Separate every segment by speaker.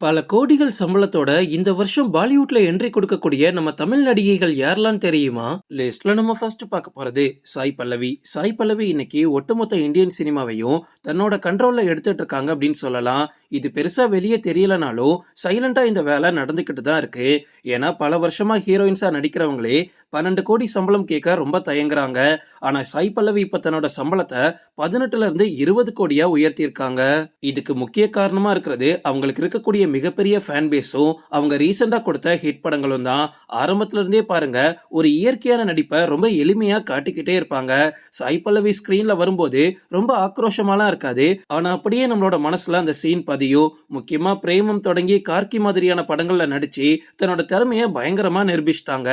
Speaker 1: பல கோடிகள் சம்பளத்தோட இந்த வருஷம் பாலிவுட்ல என்ட்ரி கொடுக்கக்கூடிய நம்ம தமிழ் நடிகைகள் யாரெல்லாம் தெரியுமா? லிஸ்ட்ல நம்ம ஃபர்ஸ்ட் பார்க்க போறது சாய் பல்லவி. சாய் பல்லவி இன்னைக்கு ஒட்டுமொத்த இந்தியன் சினிமாவையும் தன்னோட கண்ட்ரோல்ல எடுத்துட்டு இருக்காங்க அப்படின்னு சொல்லலாம். இது பெருசா வெளியே தெரியலனாலும் சைலண்டா இந்த வேலை நடந்துக்கிட்டு தான் இருக்கு. ஏன்னா பல வருஷமா ஹீரோயின்ஸா நடிக்கிறவங்களே பன்னெண்டு கோடி சம்பளம் கேட்க ரொம்ப தயங்குறாங்க. ஆனா சாய் பல்லவி இப்ப தன்னோட சம்பளத்தை பதினெட்டுல இருந்து இருபது கோடியா உயர்த்தியிருக்காங்க. இதுக்கு முக்கிய காரணமா இருக்கிறது அவங்களுக்கு இருக்கக்கூடிய மிகப்பெரிய ஃபேன் பேஸும் அவங்க ரீசெண்டா கொடுத்த ஹிட் படங்களும் தான். ஆரம்பத்துல இருந்தே பாருங்க ஒரு இயற்கையான நடிப்பை ரொம்ப எளிமையா காட்டிக்கிட்டே இருப்பாங்க. சாய் பல்லவி ஸ்கிரீன்ல வரும்போது ரொம்ப ஆக்ரோஷமாலாம் இருக்காது. ஆனா அப்படியே நம்மளோட மனசுல அந்த சீன் மதியு முக்கியமாக பிரேமம் தொடங்கி கார்கி மாதிரியான படங்களில் நடித்து தன்னோட திறமையை பயங்கரமாக நிரூபிச்சிட்டாங்க.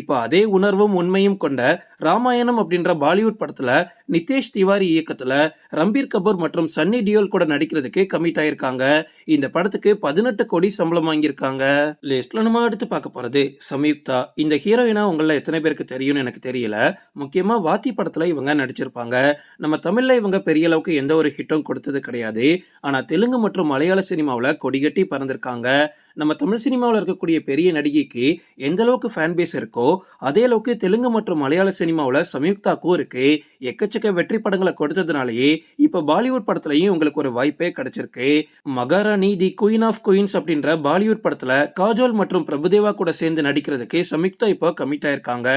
Speaker 1: இப்போ அதே உணர்வும் உண்மையும் கொண்ட ராமாயணம் அப்படின்ற பாலிவுட் படத்தில் நிதேஷ் திவாரி இயக்கத்தில் ரம்பீர் கபூர் மற்றும் சன்னி டியோல் கூட நடிக்கிறதுக்கு கமிட் ஆயிருக்காங்க. இந்த படத்துக்கு பதினெட்டு கோடி சம்பளம் வாங்கியிருக்காங்க. லிஸ்ட்ல நம்ம அடுத்து பார்க்க போறது சம்யுக்தா. இந்த ஹீரோயினா உங்கள எத்தனை பேருக்கு தெரியும்னு எனக்கு தெரியல. முக்கியமாக வாத்தி படத்தில் இவங்க நடிச்சிருப்பாங்க. நம்ம தமிழில் இவங்க பெரிய அளவுக்கு எந்த ஒரு ஹிட்டும் கொடுத்தது கிடையாது. ஆனால் தெலுங்கு மற்றும் மலையாள சினிமாவில் கொடிகட்டி பறந்திருக்காங்க. நம்ம தமிழ் சினிமாவில் இருக்கக்கூடிய பெரிய நடிகைக்கு எந்த அளவுக்கு ஃபேன் பேஸ் இருக்கோ அதே அளவுக்கு தெலுங்கு மற்றும் மலையாள சினிமாவில் சம்யுக்தாக்கும் இருக்கு. எக்கச்சக்க வெற்றி படங்களை கொடுத்ததுனாலேயே இப்போ பாலிவுட் படத்துலையும் உங்களுக்கு ஒரு வாய்ப்பே கிடைச்சிருக்கு. மகாராணி தி குயின் ஆஃப் குயின்ஸ் அப்படின்ற பாலிவுட் படத்துல காஜோல் மற்றும் பிரபுதேவா கூட சேர்ந்து நடிக்கிறதுக்கு சம்யுக்தா இப்போ கமிட் ஆயிருக்காங்க.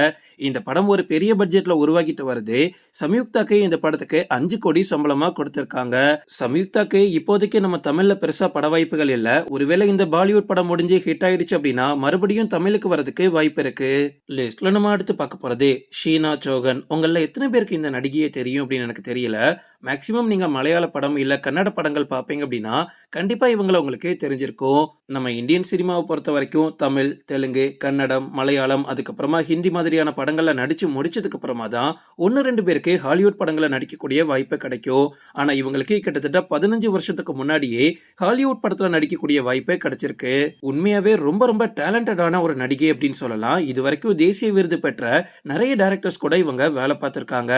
Speaker 1: இந்த படம் ஒரு பெரிய பட்ஜெட்ல உருவாக்கிட்டு வருது. சம்யுக்தாக்கு இந்த படத்துக்கு அஞ்சு கோடி சம்பளமா கொடுத்திருக்காங்க. சம்யுக்தாக்கு இப்போதைக்கு நம்ம தமிழ்ல பெருசா பட வாய்ப்புகள் இல்ல. ஒருவேளை இந்த பாலிவுட் படம் முடிஞ்சு ஹிட் ஆயிடுச்சு அப்படின்னா மறுபடியும் தமிழுக்கு வரதுக்கு வாய்ப்பு இருக்கு. லிஸ்ட்ல நம்ம அடுத்து பார்க்க போறது ஷீனா சோகன். உங்களில் எத்தனை பேருக்கு இந்த நடிகையை தெரியும் அப்படின்னு எனக்கு தெரியல. மேக்சிமம் நீங்க மலையாள படம் இல்ல கன்னட படங்கள் பார்ப்பீங்க அப்படின்னா கண்டிப்பா இவங்கள உங்களுக்கே தெரிஞ்சிருக்கும். நம்ம இந்தியன் சினிமாவை பொறுத்த வரைக்கும் தமிழ் தெலுங்கு கன்னடம் மலையாளம் அதுக்கப்புறமா ஹிந்தி மாதிரியான படங்கள்ல நடிச்சு முடிச்சதுக்கு அப்புறமா தான் ஒன்னு ரெண்டு பேருக்கு ஹாலிவுட் படங்களை நடிக்கக்கூடிய வாய்ப்பு கிடைக்கும். ஆனா இவங்களுக்கு கிட்டத்தட்ட பதினஞ்சு வருஷத்துக்கு முன்னாடியே ஹாலிவுட் படத்துல நடிக்கக்கூடிய வாய்ப்பே கிடைச்சிருக்கு. உண்மையாவே ரொம்ப ரொம்ப டேலண்டடான ஒரு நடிகை அப்படின்னு சொல்லலாம். இது வரைக்கும் தேசிய விருது பெற்ற நிறைய டேரக்டர்ஸ் கூட இவங்க வேலை பார்த்திருக்காங்க.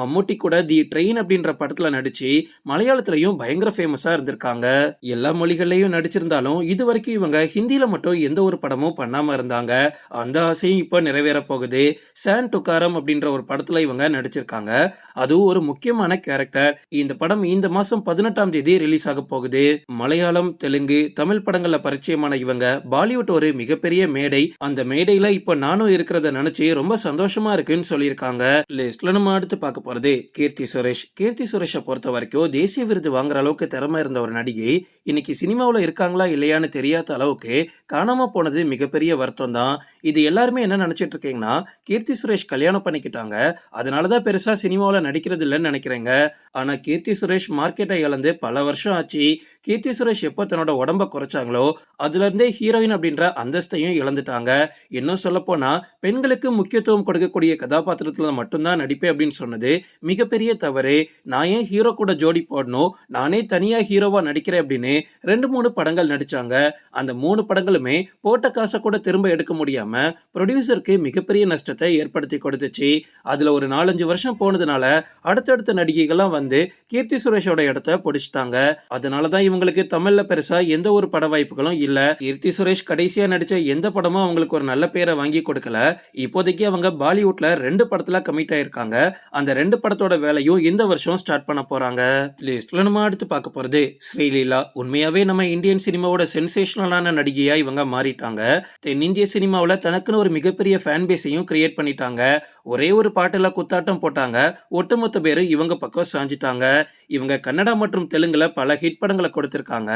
Speaker 1: மம்முட்டி கூட தி ட்ரெயின் அப்படின்ற படத்துல நடிச்சு மலையாளத்திலையும் பயங்கர ஃபேமஸா இருந்திருக்காங்க. எல்லா மொழிகள்லயும் நடிச்சிருந்தாலும் இது வரைக்கும் இவங்க ஹிந்தியில மட்டும் எந்த ஒரு படமும் பண்ணாம இருந்தாங்க. அந்த ஆசையும் இப்போ நிறைவேற போகுது. சான் டுக்காரம் அப்படின்ற ஒரு படத்துல இவங்க நடிச்சிருக்காங்க. அதுவும் ஒரு முக்கியமான கேரக்டர் இந்த படம் இந்த மாசம் பதினெட்டாம் தேதி ரிலீஸ் ஆக போகுது. மலையாளம் தெலுங்கு தமிழ் படங்கள்ல பரிச்சயமான இவங்க. பாலிவுட் ஒரு மிகப்பெரிய மேடை. அந்த மேடையில இப்போ நானும் இருக்கிறத நினைச்சு ரொம்ப சந்தோஷமா இருக்குன்னு சொல்லியிருக்காங்க. லிஸ்ட்ல நம்ம அடுத்து பார்க்க போறது கீர்த்தி சுரேஷ். கீர்த்தி சுரேஷை பொறுத்த வரைக்கும் தேசிய விருது வாங்குற அளவுக்கு திறமை இருந்த ஒரு நடிகை இன்னைக்கு சினிமாவில் இருக்காங்களா இல்லையான்னு தெரியாத அளவுக்கு காணாம போனது மிகப்பெரிய வருத்தம் தான். இது எல்லாருமே என்ன நினைச்சிட்டு இருக்கீங்கன்னா கீர்த்தி சுரேஷ் கல்யாணம் பண்ணிக்கிட்டாங்க. அதனாலதான் பெருசா சினிமாவில் நடிக்கிறது இல்லைன்னு நினைக்கிறேங்க. ஆனா கீர்த்தி சுரேஷ் மார்க்கெட்டை இழந்து பல வருஷம் ஆச்சு. கீர்த்தி சுரேஷ் எப்போ தன்னோட உடம்ப குறைச்சாங்களோ அதுலேருந்தே ஹீரோயின் அப்படின்ற அந்தஸ்தையும் இழந்துட்டாங்க. இன்னும் சொல்லப்போனால் பெண்களுக்கு முக்கியத்துவம் கொடுக்கக்கூடிய கதாபாத்திரத்தில் மட்டும்தான் நடிப்பேன் அப்படின்னு சொன்னது மிகப்பெரிய தவறு. நான் ஏன் ஹீரோ கூட ஜோடி போடணும்? நானே தனியாக ஹீரோவாக நடிக்கிறேன் அப்படின்னு ரெண்டு மூணு படங்கள் நடித்தாங்க அந்த மூணு படங்களுமே போட்ட காசை கூட திரும்ப எடுக்க முடியாமல் ப்ரொடியூசருக்கு மிகப்பெரிய நஷ்டத்தை ஏற்படுத்தி கொடுத்துச்சு. அதில் ஒரு நாலஞ்சு வருஷம் போனதுனால அடுத்தடுத்த நடிகைகள்லாம் வந்து கீர்த்தி சுரேஷோட இடத்த பிடிச்சிட்டாங்க. அதனால தான் இவங்க இவங்களுக்கு தமிழ்ல பெருசா எந்த ஒரு பட வாய்ப்புகளும் இல்ல. கீர்த்தி சுரேஷ் கடைசியா நடிச்ச எந்த படமும் அவங்களுக்கு ஒரு நல்ல பேரை வாங்கி கொடுக்கல. இப்போதைக்கு அவங்க பாலிவுட்ல ரெண்டு படத்துல கமிட் ஆயிருக்காங்க. அந்த ரெண்டு படத்தோட வேலையும் இந்த வருஷம் ஸ்டார்ட் பண்ண போறாங்க. லிஸ்ட்ல நம்ம அடுத்து பார்க்க போறது ஸ்ரீலீலா. உண்மையாவே நம்ம இந்தியன் சினிமாவோட சென்சேஷனலான நடிகையா இவங்க மாறிட்டாங்க. தென்னிந்திய சினிமாவில் தனக்குன்னு ஒரு மிகப்பெரிய ஃபேன் பேஸையும் கிரியேட் பண்ணிட்டாங்க. ஒரே ஒரு பாட்டுல குத்தாட்டம் போட்டாங்க. ஒட்டுமொத்த பேரு இவங்க பக்கம் சாஞ்சிட்டாங்க. இவங்க கன்னடா மற்றும் தெலுங்குல பல ஹிட் படங்களை கொடுத்திருக்காங்க.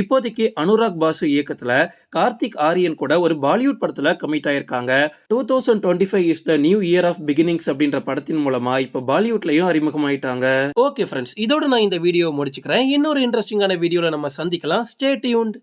Speaker 1: இப்போதைக்கு அனுராக் பாசு இயக்கத்துல கார்த்திக் ஆரியன் கூட ஒரு பாலிவுட் படத்துல கமிட் ஆயிருக்காங்க. Two thousand twenty five is the new year of beginnings அப்படின்ற படத்தின் மூலமா இப்போ பாலிவுட்லயும் அறிமுகமாயிட்டாங்க. ஓகே ஃப்ரெண்ட்ஸ் இதோட நான் இந்த வீடியோ முடிச்சுக்கிறேன். இன்னொரு இன்ட்ரெஸ்டிங்கான வீடியோல நம்ம சந்திக்கலாம். Stay tuned